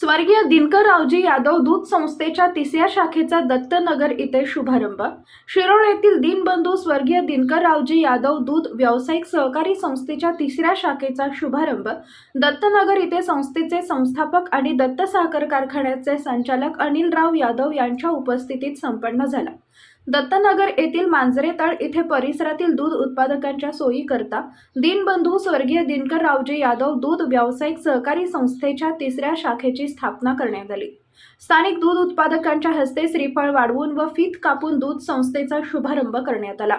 स्वर्गीय दिनकर रावजी यादव दूध संस्थेच्या तिसऱ्या शाखेचा दत्तनगर इथे शुभारंभ. शिरोळ येथील दिनबंधू स्वर्गीय दिनकर रावजी यादव दूध व्यावसायिक सहकारी संस्थेच्या तिसऱ्या शाखेचा शुभारंभ. दत्तनगर इथे संस्थेचे संस्थापक आणि दत्त साखर कारखान्याचे संचालक अनिलराव यादव यांच्या उपस्थितीत संपन्न झाला. दत्तनगर येथील मांजरे तळ इथे परिसरातील दूध उत्पादकांच्या सोयीकरता दीनबंधू स्वर्गीय दिनकर रावजी यादव दूध व्यावसायिक सहकारी संस्थेच्या तिसऱ्या शाखेची स्थापना करण्यात आली. स्थानिक दूध उत्पादकांच्या हस्ते श्रीफळ वाढवून व फीत कापून दूध संस्थेचा शुभारंभ करण्यात आला.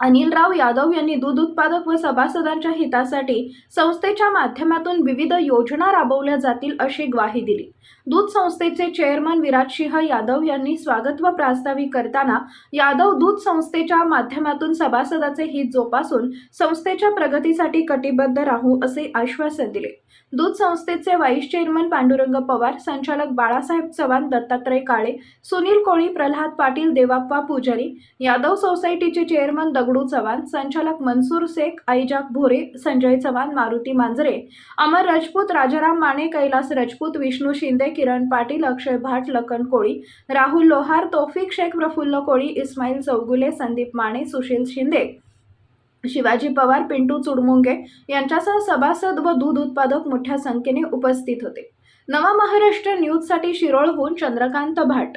अनिलराव यादव यांनी दूध उत्पादक व सभासदांच्या हितासाठी संस्थेच्या माध्यमातून विविध योजना राबवल्या जातील अशी ग्वाही दिली. दूध संस्थेचे चेअरमन विराजसिंह यादव यांनी स्वागत व प्रास्ताविक करताना यादव दूध संस्थेच्या माध्यमातून सभासदाचे हित जोपासून संस्थेच्या प्रगतीसाठी कटिबद्ध राहू असे आश्वासन दिले. दूध संस्थेचे व्हाईस चेअरमन पांडुरंग पवार संचालक बाळासाहेब चव्हाण दत्तात्रय काळे सुनील कोळी प्रल्हाद पाटील देवाप्पा पुजारी यादव सोसायटीचे चेअरमन दगडू चव्हाण संचालक मनसूर शेख आईजाक भोरे संजय चव्हाण मारुती मांजरे अमर राजपूत राजाराम माने कैलास राजपूत विष्णू शिंदे किरण पाटील अक्षय भाट लखन कोळी राहुल लोहार तौफिक शेख प्रफुल्ल कोळी इस्माईल चौगुले संदीप माने सुशील शिंदे शिवाजी पवार पिंटू चुडमुंगे यांच्यासह सभासद व दूध उत्पादक मोठ्या संख्येने उपस्थित होते. नवा महाराष्ट्र न्यूजसाठी शिरोळहून चंद्रकांत भाट.